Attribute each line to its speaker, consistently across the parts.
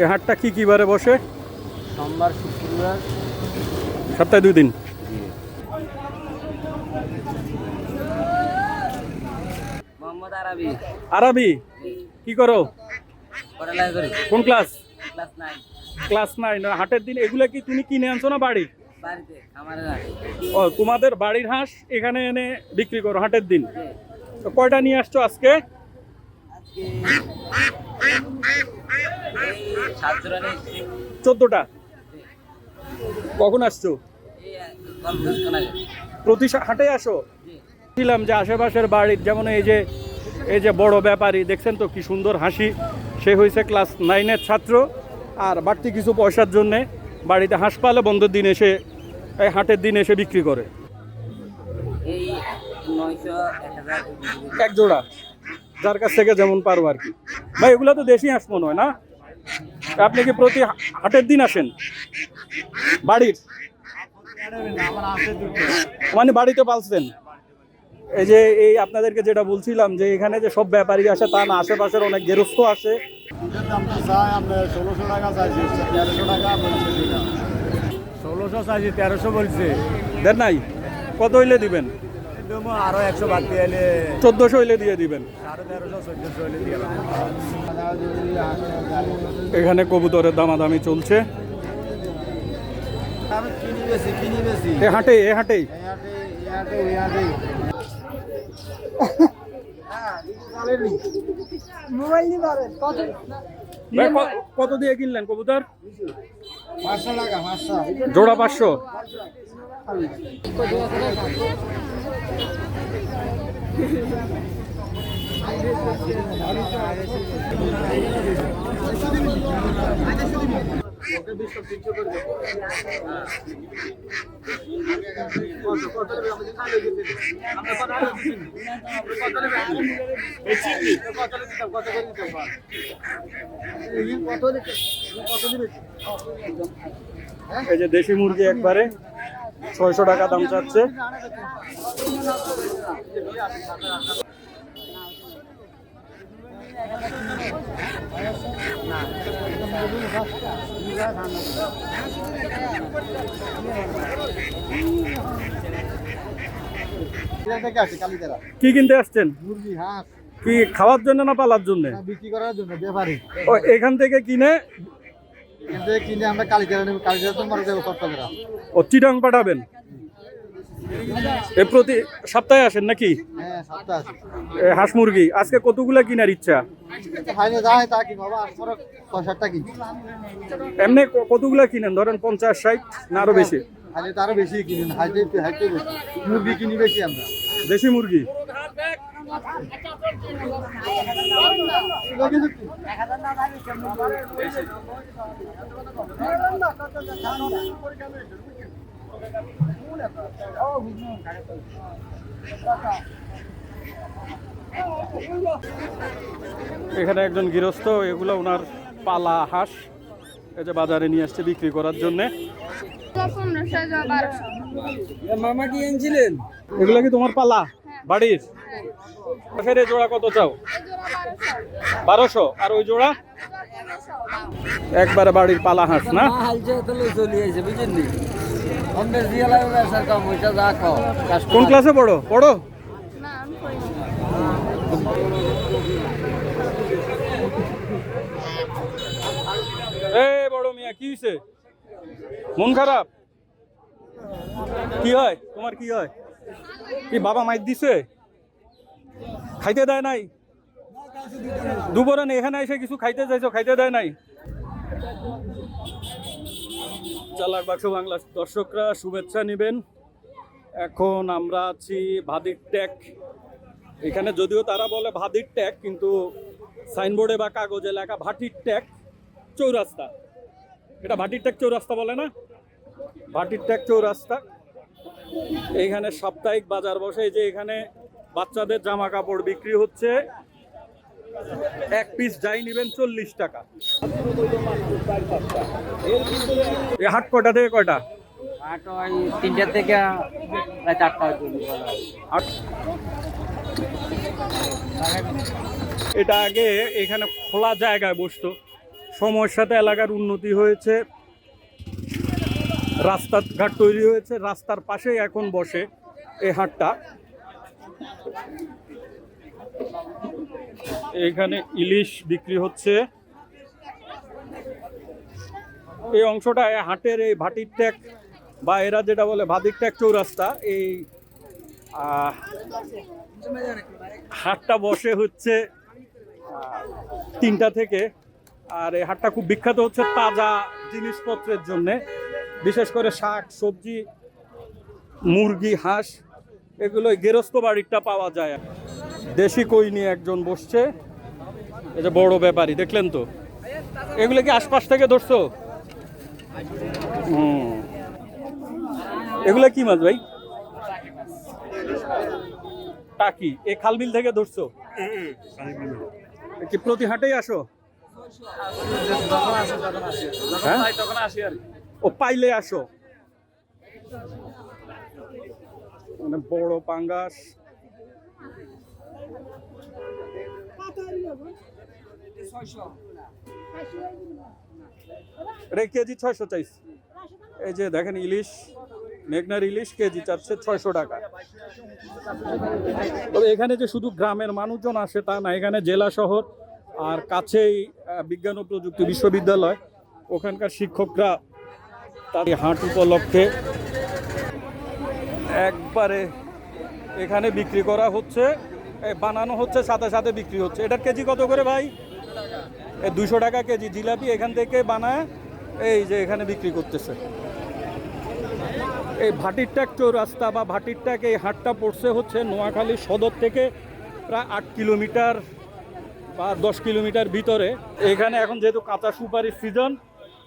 Speaker 1: এই হাটটা কি কি বারে বসে?
Speaker 2: সোমবার শুক্রবার।
Speaker 1: সপ্তাহে দুই দিন?
Speaker 2: আরবি।
Speaker 1: কি করো? কোন ক্লাস?
Speaker 2: Class nine.
Speaker 1: হাটের দিন এগুলা কি তুমি কিনে আনছো না
Speaker 2: না
Speaker 1: ও তোমাদের বাড়ির হাঁস এখানে এনে বিক্রি করো হাটের দিন। তো কয়টা নিয়ে আসছো আজকে
Speaker 2: আজকে এই সাতজোড়া নিয়েছি
Speaker 1: চোদ্দটা? কখন আসছো? প্রতি হাটে আসো? ছিলাম যে আশেপাশের বাড়ির যেমন এই যে এই যে বড় ব্যাপারী দেখছেন তো কি সুন্দর হাসি। সে হয়েছে ক্লাস নাইনের ছাত্র আর বাড়তি কিছু পয়সার জন্যে বাড়িতে হাঁস পালে বন্ধের দিন এসে এই হাটের দিন এসে বিক্রি করে।
Speaker 2: এক
Speaker 1: জোড়া? যার কাছ থেকে যেমন পারো আর কি। ভাই এগুলো তো দেশি হাঁস মনে হয় না? আপনি কি প্রতি হাটের দিন আসেন? বাড়ির? মানে বাড়িতে পালছেন? এই যে এই আপনাদেরকে যেটা বলছিলাম যে এখানে যে সব ব্যাপারী আসে তা না আশেপাশের অনেক গেরস্ত আসে।
Speaker 3: ষোলোশো টাকা চাইছি তেরোশো টাকা বলছে। ষোলোশো চাইছি তেরোশো বলছে
Speaker 1: দেন নাই? কত হইলে দিবেন?
Speaker 3: দেবো আরও একশো বাড়তি এলে
Speaker 1: চোদ্দশো হইলে দিয়ে দিবেন।
Speaker 3: দিয়ে
Speaker 1: এখানে কবুতরের দামাদামি চলছে। এ হাটে এ হাটেই কত দিয়ে কিনলেন কবুতর?
Speaker 3: পাঁচশো টাকা পাঁচশো।
Speaker 1: জোড়া পাঁচশো। এই যে দেশি মুরগি একবারে। ছয়শো টাকা দাম চাচ্ছে। কি কিনতে আসছেন?
Speaker 3: মুরগি হাঁস।
Speaker 1: কি খাওয়ার জন্য না পালার জন্য?
Speaker 3: বিক্রি করার জন্য ব্যাপারী
Speaker 1: ও এখান থেকে কিনে
Speaker 3: এখান থেকে কিনে আমরা কালিদারা নেব? কালিদারা তো মারা যাব চট্টগ্রাম
Speaker 1: ও চিটাং পাঠাবেন? এ প্রতি সপ্তাহে আসেন নাকি?
Speaker 3: হ্যাঁ
Speaker 1: এ হাঁস মুরগি আজকে কতগুলা কিনার ইচ্ছা?
Speaker 3: ফাইনে যা তা কিনবো বাবা আসমরও ছয় সাতটা কিনছি
Speaker 1: এমনি ক- কতগুলা কিনেন? ধরেন পঞ্চাশ ষাট না আরও বেশি?
Speaker 3: হাইলে তো আরও বেশি কিনেন হাইটে হাইটে বেশি। মুরগি কিনি বেশি আমরা।
Speaker 1: দেশি মুরগি?
Speaker 3: এগুলো কিন্তু
Speaker 1: এখানে একজন গৃহস্থ, এগুলো ওনার পালা হাঁস, এই যে বাজারে নিয়ে আসছে বিক্রি করার জন্য।
Speaker 2: মামা কি এনেছিলেন
Speaker 1: এগুলো কি তোমার পালা? বাড়ির? হাঁসের জোড়া কত চাও?
Speaker 4: বারোশো।
Speaker 1: আর ওই জোড়া? একবারে বাড়ির পালা হাঁস, না? কোন ক্লাসে পড়ো? পড়ো?
Speaker 4: না
Speaker 1: এ বড় মিয়া, কি হয়েছে মন খারাপ? কি হয়? তোমার কি হয়? কি বাবা মাইর দিছে? খাইতে দেয় নাই? দুপুরে এখানে এসে কিছু খাইতে চাইছো, খাইতে দেয় নাই? চালাক বাক্স বাংলা দর্শকরা, শুভেচ্ছা নেবেন। এখন আমরা আছি ভাদির ট্যাক এখানে যদিও তারা বলে ভাদির ট্যাক কিন্তু সাইনবোর্ডে বা কাগজে লেখা ভাটির ট্যাক চৌরাস্তা। এটা ভাটির ট্যাক চৌরাস্তা বলে না? ভাটির ট্যাক চৌরাস্তা। এইখানে সাপ্তাহিক বাজার বসে। যে এখানে বাচ্চাদের জামা কাপড় বিক্রি হচ্ছে। এক পিস যাই নেবেন চল্লিশ টাকা। হাট কয়টা থেকে
Speaker 2: ওই তিনটার থেকে চারটা
Speaker 1: এটা আগে এখানে খোলা জায়গায় বসতো। সময়ের সাথে এলাকার উন্নতি হয়েছে। রাস্তাঘাট তৈরি হয়েছে, রাস্তার পাশেই এখন বসে এই হাটটা। এইখানে ইলিশ বিক্রি হচ্ছে। এই অংশটা হাটের এই ভাটির ট্যাক বা এরা যেটা বলে ভাদির ট্যাক চৌরাস্তা, এই হাটটা বসে হচ্ছে তিনটা থেকে। আর এই হাটটা খুব বিখ্যাত হচ্ছে তাজা জিনিসপত্রের জন্যে। বিশেষ করে শাক, সবজি, মুরগি, হাঁস এগুলো গেরস্ত বাড়িটা পাওয়া যায়। দেশি কই নিয়ে একজন বসছে। যে বড় ব্যাপারী, দেখলেন তো? এগুলো কি আশপাশ থেকে ধরছো? হুম। এগুলো কি মাছ ভাই? টাকি। এ খালবিল থেকে ধরছো? কি প্রতি হাটেই আসো? হ্যাঁ? ও পাইলে আসো। মানে বড় পাঙ্গাস। এটা কেজি ছয়শো চাইছে। এই যে দেখেন ইলিশ, মেঘনার ইলিশ কেজি চাচ্ছে ছয়শো টাকা। তবে এখানে যে শুধু গ্রামের মানুষজন আসে তা না, এখানে জেলা শহর আর কাছেই বিজ্ঞান ও প্রযুক্তি বিশ্ববিদ্যালয়। ওখানকার শিক্ষকরা তাদের হাট উপলক্ষে একবারে এখানে বিক্রি করা হচ্ছে বানানো হচ্ছে, সাথে সাথে বিক্রি হচ্ছে। এটার কেজি কত করে ভাই? দুশো টাকা কেজি। জিলাপি এখান থেকে বানায়, এই যে এখানে বিক্রি করতেছে। এই ভাটিরটাক চৌরাস্তা বা ভাটিরটাক এই হাটটা পড়ছে হচ্ছে নোয়াখালী সদর থেকে প্রায় আট কিলোমিটার বা দশ কিলোমিটার ভিতরে। এখানে এখন যেহেতু কাঁচা সুপারির সিজন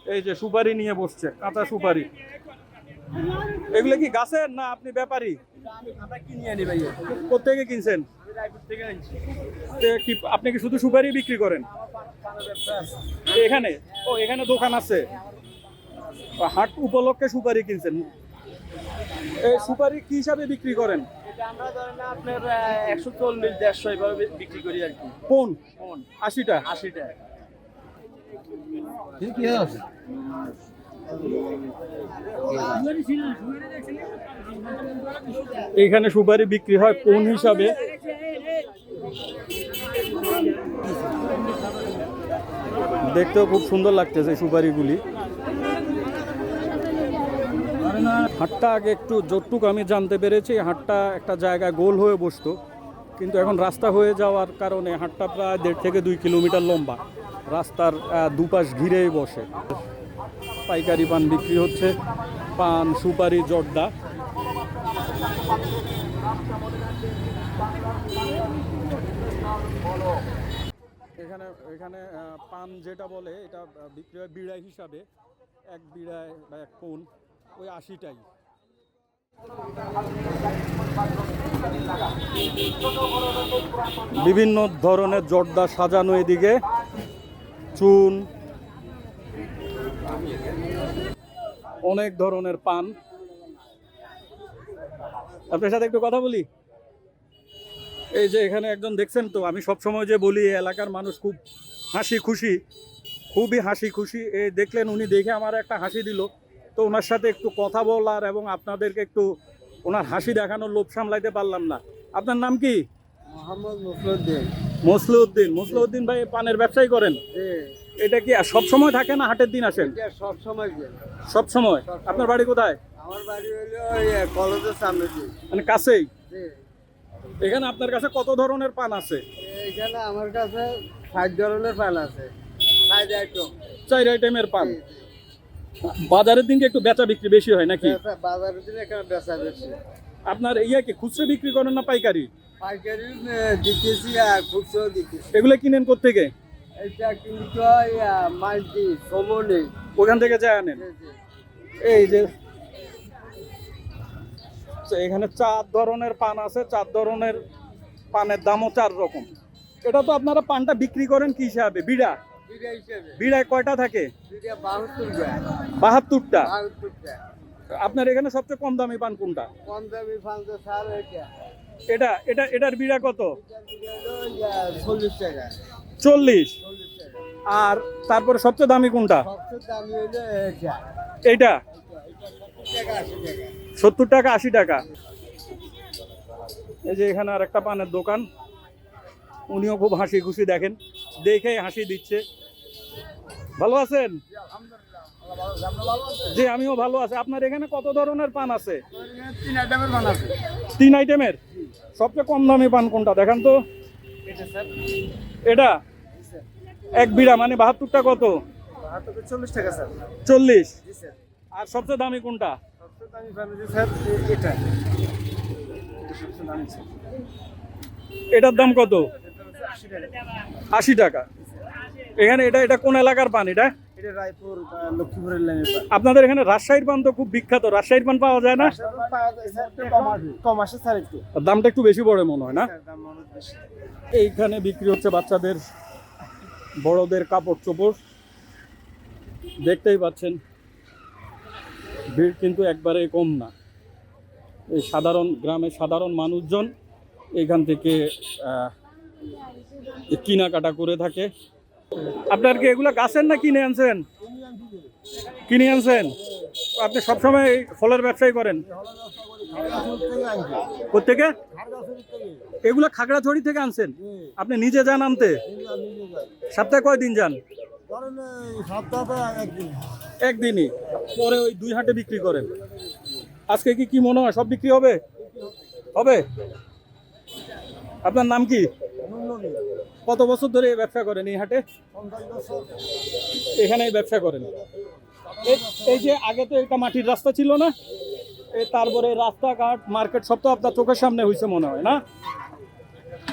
Speaker 1: এই যে সুপারি নিয়ে বসছে কাঁচা সুপারি। এগুলো কি গাছের না আপনি ব্যাপারী? কোথেকে কিনছেন? আপনি কি শুধু সুপারি বিক্রি করেন? এখানে? ও এখানে দোকান আছে। হাট উপলক্ষে সুপারি কিনছেন। এই সুপারি কি হিসাবে বিক্রি করেন?
Speaker 2: আমরা ধরেন আপনার একশো চল্লিশ দেড়শো এভাবে বিক্রি করি আর কি।
Speaker 1: কোন আশিটা?
Speaker 2: আশি টাকা
Speaker 1: এখানে সুপারি বিক্রি হয় কোন হিসাবে? দেখতেও খুব সুন্দর লাগতেছে সুপারিগুলি। হাটটা আগে একটু যতটুকু আমি জানতে পেরেছি, হাটটা একটা জায়গায় গোল হয়ে বসতো। কিন্তু এখন রাস্তা হয়ে যাওয়ার কারণে হাটটা প্রায় দেড় থেকে দুই কিলোমিটার লম্বা। রাস্তার দুপাশ ঘিরেই বসে। পাইকারি পান বিক্রি হচ্ছে, পান, সুপারি, জর্দা। এখানে এখানে পান যেটা বলে, এটা বিক্রি হয় বিড়াই হিসাবে, এক বিড়ায় বা এক কোন, ওই আশিটাই। বিভিন্ন ধরনের জর্দা সাজানো এদিকে। চুন। অনেক ধরনের পান। আপনার সাথে একটু কথা বলি? এই যে এখানে একজন দেখছেন তো, আমি সব সময় যে বলি এলাকার মানুষ খুব হাসি খুশি, খুবই হাসি খুশি। এই দেখলেন উনি দেখে আমার একটা হাসি দিল। তো ওনার সাথে একটু কথা বলার এবং আপনাদেরকে একটু ওনার হাসি দেখানোর লোভ সামলাইতে পারলাম না। আপনার নাম কি?
Speaker 2: মোহাম্মদ মুসলুদ্দিন
Speaker 1: মসলুদ্দিন। মসলুদ্দিন ভাই পানের ব্যবসায়ী করেন? এটা কি সব সময় থাকে না হাটের দিন আসেন?
Speaker 2: সব সময়
Speaker 1: সব সময়? আপনার বাড়ি কোথায়?
Speaker 2: আমার বাড়ি হলো কলেজের সামনে
Speaker 1: মানে কাছেই? এখানে আপনার কাছে কত ধরনের পান আছে?
Speaker 2: এখানে আমার কাছে ষাট ধরনের পান আছে। ষাট আইটেম।
Speaker 1: চার আইটেমের পান। বাজারের দিনকে একটু বেচা বিক্রি বেশি হয় নাকি?
Speaker 2: বাজারের দিনে এখানে বেচা বেশি?
Speaker 1: আপনার ইয়ে কি খুচরো বিক্রি করেন না পাইকারি?
Speaker 2: পাইকারি দিতেছি আর খুচরো দিতেছি।
Speaker 1: এগুলো কিনেন থেকে
Speaker 2: এটা কিন্তু মাল্টি সমনে।
Speaker 1: ওখান থেকে যায় আনেন? এই যে তো এখানে চার ধরনের পান আছে চার ধরনের পানের দামও চার রকম। এটা তো আপনারা পানটা বিক্রি করেন কি হিসাবে? বিড়া বিড়ায় কয়টা থাকে? বাহাত্তরটা। আপনার এখানে সবচেয়ে কম দামি পান কোনটা?
Speaker 2: কম দামি ফান্সে সার এটা।
Speaker 1: এটা এটা এটার বিড়া কত?
Speaker 2: চল্লিশ টাকা।
Speaker 1: চল্লিশ। আর তারপরে সবচেয়ে দামি কোনটা? এইটা। সত্তর টাকা আশি টাকা। এই যে এখানে আর একটা পানের দোকান। উনিও খুব হাসি খুশি দেখেন। দেখে হাসি দিচ্ছে। ভালো আছেন? জি, আমিও ভালো আছি। আপনার এখানে কত ধরনের পান আছে?
Speaker 2: তিন আইটেমের?
Speaker 1: সবচেয়ে কম দামি পান কোনটা? দেখান তো।
Speaker 2: এটা?
Speaker 1: এক বিড়া মানে বাহাত্তরটা কত?
Speaker 2: চল্লিশ।
Speaker 1: আর সবচেয়ে দামি কোনটা? এটার দাম কত?
Speaker 2: আশি টাকা।
Speaker 1: এখানে এটা এটা কোন এলাকার পান এটা?
Speaker 2: রায়পুর লক্ষ্মীপুরের
Speaker 1: আপনাদের এখানে রাজশাহীর পান তো খুব বিখ্যাত। রাজশাহীর পান পাওয়া যায় না?
Speaker 2: কম আসে স্যার একটু।
Speaker 1: দামটা একটু বেশি পড়ে মনে হয় না? এইখানে বিক্রি হচ্ছে বাচ্চাদের বড়দের কাপড় চোপড়। দেখতেই পাচ্ছেন ভিড় কিন্তু একবারে কম না। এই সাধারণ গ্রামের সাধারণ মানুষজন এখান থেকে আহ, কেনাকাটা করে থাকে। আপনার কি এগুলো গাছের না কিনে আনছেন? কিনে আনছেন? আপনি সবসময় ফলের ব্যবসাই করেন? কোথেকে এগুলো খাগড়াছড়ি থেকে আনছেন? আপনি নিজে যান আনতে? সপ্তাহে কয়দিন যান? একদিনই। পরে ওই দুই হাটে বিক্রি করেন। আজকে কি কি মনে হয়? সব বিক্রি হবে? হবে? আপনার নাম কি? কত বছর ধরে ব্যবসা করেন এই হাটে? এখানেই ব্যবসা করেন। এই- যে আগে তো এটা মাটির রাস্তা ছিল না তারপরে রাস্তাঘাট, মার্কেট সব তো আপনার চোখের সামনে হয়েছে মনে হয়, না?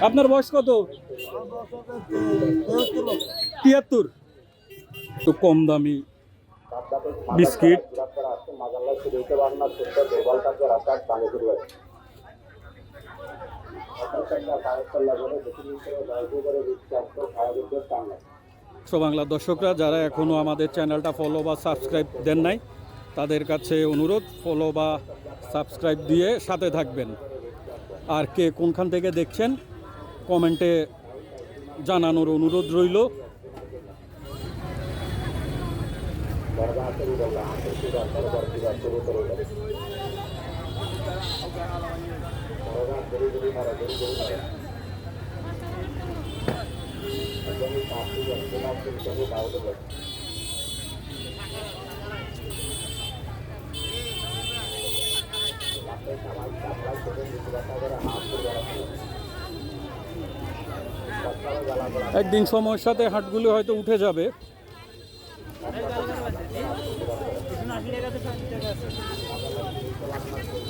Speaker 1: আপনার বয়স কত? তিয়াত্তর। তো কম দামি বিস্কিট। বাংলা দর্শকরা, যারা এখনও আমাদের চ্যানেলটা ফলো বা সাবস্ক্রাইব দেন নাই, তাদের কাছে অনুরোধ ফলো বা সাবস্ক্রাইব দিয়ে সাথে থাকবেন। আর কে কোনখান থেকে দেখছেন, কমেন্টে জানানোর অনুরোধ রইল। একদিন সময়ের সাথে হাটগুলি হয়তো উঠে যাবে।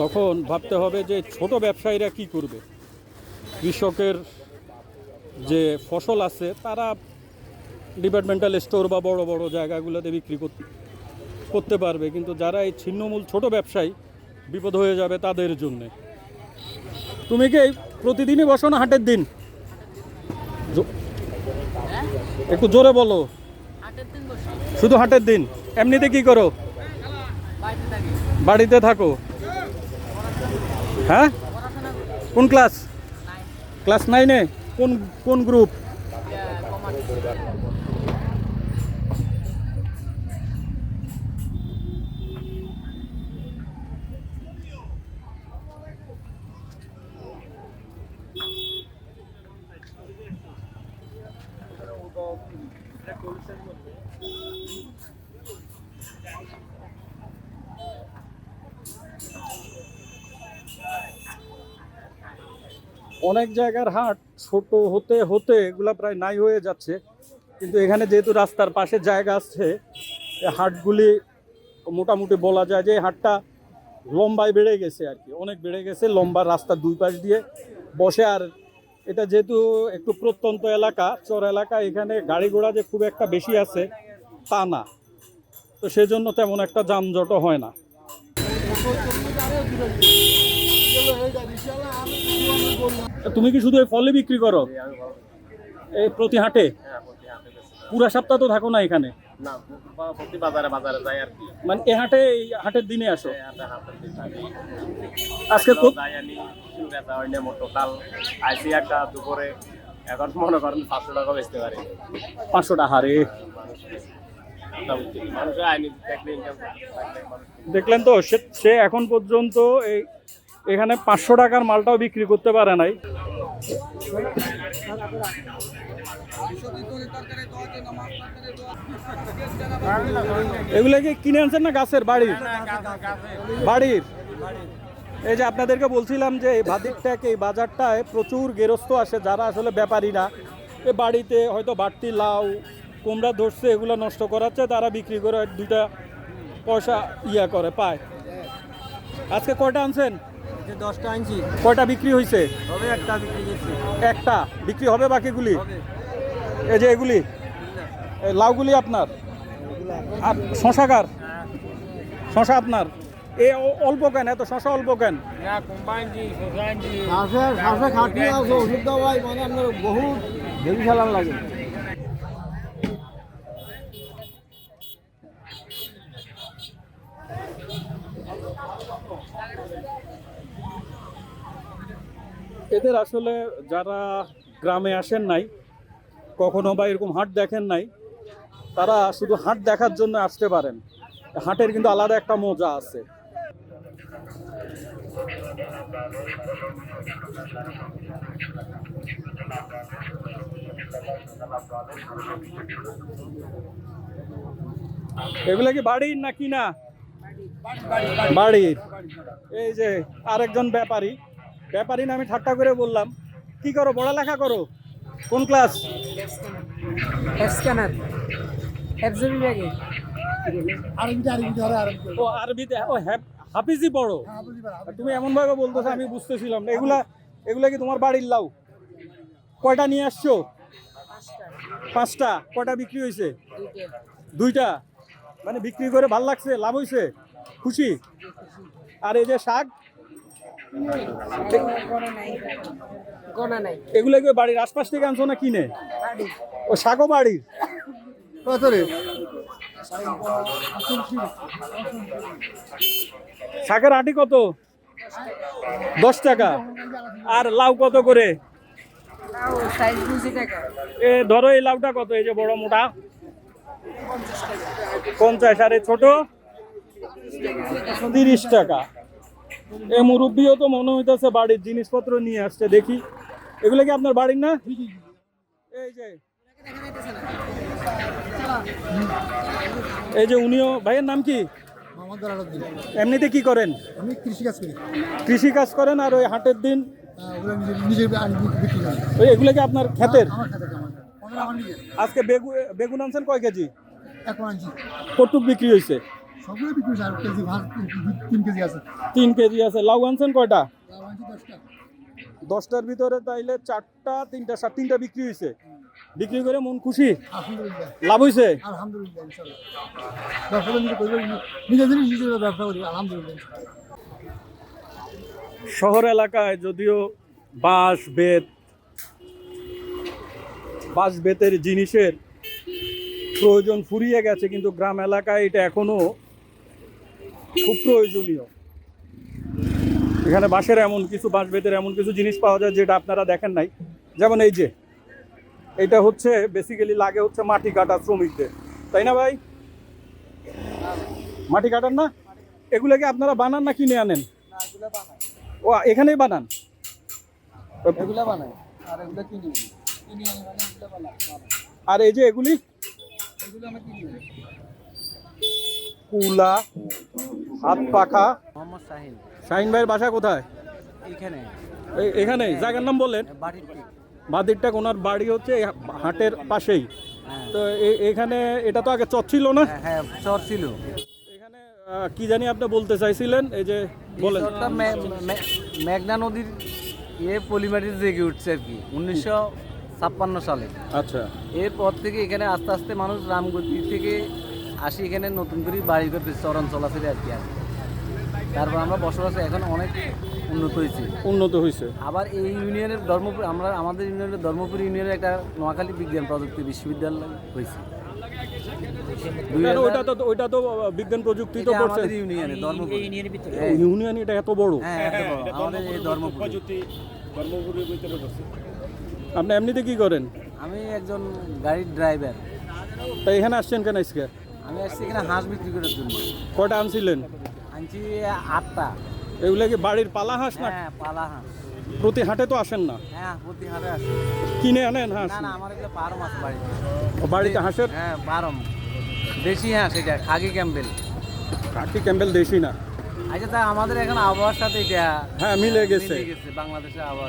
Speaker 1: তখন ভাবতে হবে যে ছোট ব্যবসায়ীরা কি করবে? কৃষকের যে ফসল আছে তারা ডিপার্টমেন্টাল স্টোর বা বড় বড় জায়গাগুলোতে বিক্রি করতে পারবে। কিন্তু যারা এই ছিন্নমূল ছোট ব্যবসায়ী বিপদ হয়ে যাবে তাদের জন্যে। তুমি কি প্রতিদিনই বসো না হাটের দিন? একটু জোরে বলো। শুধু হাটের দিন? এমনিতে কি করো? বাড়িতে থাকো। হ্যাঁ? কোন ক্লাস? ক্লাস নাইনে? কোন কোন গ্রুপ? অনেক জায়গার হাট ছোট হতে হতে এগুলা প্রায় নাই হয়ে যাচ্ছে। কিন্তু এখানে যেহেতু রাস্তার পাশে জায়গা আছে হাটগুলি মোটামুটি বলা যায় যে হাটটা লম্বায় বেড়ে গেছে আর কি। অনেক বেড়ে গেছে, লম্বা রাস্তার দুই পাশ দিয়ে বসে। আর এটা যেহেতু একটু প্রত্যন্ত এলাকা, চর এলাকা, এখানে গাড়ি ঘোড়া যে খুব একটা বেশি আছে, তা না। তো সেজন্য তেমন একটা যানজটও হয় না। তুমি কি শুধু এই ফলে বিক্রি করো? এই প্রতি হাটে? পুরা সপ্তাহ তো থাকো না এখানে?
Speaker 3: প্রতি বাজারে বাজারে যাই আর কি।
Speaker 1: মানে এ হাটে এই হাটের দিনে আসো? আজকে
Speaker 3: হয় আইসি একটা দুপুরে। এখন মনে করেন পাঁচশো টাকা বেচতে পারি।
Speaker 1: পাঁচশো টাকা রে দেখলেন তো সে এখন পর্যন্ত এই এখানে পাঁচশো টাকার মালটাও বিক্রি করতে পারে নাই। এগুলো কি কিনে আনছেন না গাছের? বাড়ির? বাড়ির। এই যে আপনাদেরকে বলছিলাম যে এই ভাদির ট্যাক, এই বাজারটায় প্রচুর গেরস্ত আসে, যারা আসলে ব্যাপারী না। এ বাড়িতে হয়তো বাড়তি লাউ, কুমড়া ধরছে, এগুলো নষ্ট করাচ্ছে, তারা বিক্রি করে দুইটা পয়সা ইয়া করে, পায়। আজকে কয়টা আনছেন?
Speaker 2: দশটা আনছি।
Speaker 1: কয়টা বিক্রি হয়েছে
Speaker 2: তবে একটা বিক্রি করছি।
Speaker 1: একটা? বিক্রি হবে বাকিগুলি? এই যে এগুলি? এই লাউগুলি আপনার? আর শশাকার? শশা আপনার? এ অল্প কেন? এত শশা অল্প কেন?
Speaker 2: শ্বাসে শ্বাসে খাটনি আছে ওষুধ দেওয়াই মানে আপনার বহুত হেভি চালান লাগে
Speaker 1: এদের আসলে যারা গ্রামে আসেন নাই কখনো বা এরকম হাট দেখেন নাই তারা শুধু হাট দেখার জন্য আসতে পারেন। হাটের কিন্তু আলাদা একটা মজা আছে। এগুলো কি বাড়ির না? কিনা বাড়ির। এই যে আরেকজন ব্যাপারী। ব্যাপারী না আমি ঠাট্টা করে বললাম। কি করো পড়ালেখা করো? কোন ক্লাস?
Speaker 5: স্ক্যানার বিভাগে
Speaker 1: ও আরবিতে ও হ্যাপ- হাফিজি পড়ো। তুমি এমন ভাবে বলতেছো আমি বুঝতেছিলাম না। এগুলা এগুলা কি তোমার বাড়ির লাউ? কয়টা নিয়ে আসছো? পাঁচটা। কয়টা বিক্রি হয়েছে দুইটা। মানে বিক্রি করে ভালো লাগছে লাভ হয়েছে খুশি? আর এই যে শাক? এগুলো কি বাড়ির আশপাশ থেকে আনছো না কিনে? ও শাকও বাড়ির?
Speaker 2: কত রে
Speaker 1: শাকের আটি কত? দশ টাকা। আর লাউ কত করে? এ ধরো এই লাউটা কত? এই যে বড় মোটা। পঞ্চাশ আর ছোট? তিরিশ টাকা। এ মুরব্বিও তো মনে হইতেছে বাড়ির জিনিসপত্র নিয়ে আসছে দেখি। এগুলো কি আপনার বাড়ির না? এই যে। এই যে উনিও ভাইয়ের নাম কি? এমনিতে কি করেন?
Speaker 6: আমি কৃষি কাজ করি।
Speaker 1: কৃষি কাজ করেন আর ওই হাটের দিন? ওই এগুলো কি আপনার ক্ষেতের? আজকে বেগুন বেগুন আনছেন কয় কেজি? কটুক বিক্রি হয়েছে
Speaker 6: সবগুলো বিক্রি আর কেজি ভাত তিন- কেজি আছে।
Speaker 1: তিন কেজি আছে। লাউ আনছেন কয়টা? দশটার ভিতরে তাইলে চারটা তিনটা সাত তিনটা বিক্রি হয়েছে বিক্রি করে মন খুশি? লাভ হয়েছে। শহর এলাকায় যদিও বাঁশ বেত বাঁশ বেতের জিনিসের প্রয়োজন ফুরিয়ে গেছে কিন্তু গ্রাম এলাকায় এটা এখনও খুব প্রয়োজনীয়। এখানে বাঁশের এমন কিছু বাঁশ বেতের এমন কিছু জিনিস পাওয়া যায় যেটা আপনারা দেখেন নাই। যেমন এই যে এটা হচ্ছে বেসিক্যালি লাগে হচ্ছে মাটি কাটা শ্রমিকদের। তাই না ভাই? মাটি কাটার না? এগুলোকে আপনারা বানান না কিনে আনেন? ও এখানেই বানান?
Speaker 2: আর মানে
Speaker 1: আর এই যে এগুলি? কুলা হাত পাখা।
Speaker 2: মোহাম্মদ সাহিল
Speaker 1: শাহিন ভাইয়ের বাসা কোথায়?
Speaker 2: এইখানে।
Speaker 1: এই- এখানে? জায়গার নাম বললেন?
Speaker 2: বাড়ির
Speaker 1: বাদিরটা ওনার বাড়ি হচ্ছে হাটের পাশেই।
Speaker 2: হ্যাঁ।
Speaker 1: তো এ- এখানে এটা তো আগে চর ছিল না?
Speaker 2: হ্যাঁ চর ছিল।
Speaker 1: এখানে কি জানি আপনি বলতে চাইছিলেন? এই যে বলেন।
Speaker 2: মেঘনা নদীর ইয়ে পলিমারির জেগে উঠছে আর কি উনিশশো ছাপ্পান্ন সালে।
Speaker 1: আচ্ছা।
Speaker 2: এরপর থেকে এখানে আস্তে আস্তে মানুষ রামগতি থেকে আসি এখানে নতুন করে বাড়ি করতে চরণ চলাচলে আর কি আসে তারপর আমরা বসবাস এখন অনেক উন্নত হয়েছি।
Speaker 1: উন্নত হয়েছে।
Speaker 2: আবার এই ইউনিয়নের ধর্মপুর আমরা আমাদের ইউনিয়নের ধর্মপুর ইউনিয়নের একটা নোয়াখালী বিজ্ঞান প্রযুক্তি বিশ্ববিদ্যালয় হয়েছে।
Speaker 1: তো বিজ্ঞান প্রযুক্তি তো করছে।
Speaker 2: ইউনিয়নে ধর্মপুর।
Speaker 1: ইউনিয়ন এটা এত বড়?
Speaker 2: হ্যাঁ এত বড়। আমাদের এই ধর্মপুর
Speaker 1: আপনি এমনিতে কি করেন?
Speaker 2: আমি একজন গাড়ির ড্রাইভার
Speaker 1: তাই এখানে আসছেন কেন আজকে?
Speaker 2: আমি আসছি এখানে হাঁস বিক্রি করার জন্য।
Speaker 1: কয়টা আনছিলেন?
Speaker 2: আনছি আটটা।
Speaker 1: এগুলো কি বাড়ির পালা হাঁস না?
Speaker 2: হ্যাঁ পালা হাঁস।
Speaker 1: প্রতি হাটে তো আসেন না?
Speaker 2: হ্যাঁ প্রতি হাটে আসে।
Speaker 1: কিনে আনেন হাঁস?
Speaker 2: না না আমার এগুলো পারম আছে বাড়িতে।
Speaker 1: বাড়িতে হাঁসের?
Speaker 2: হ্যাঁ পারম। দেশি হাঁস এটা খাগি ক্যাম্বেল
Speaker 1: কাকি ক্যাম্বেল দেশি না?
Speaker 2: আচ্ছা তা আমাদের এখন আবহাওয়ার সাথে এটা
Speaker 1: হ্যাঁ মিলে গেছে।
Speaker 2: মিলে গেছে বাংলাদেশের আবহাওয়া।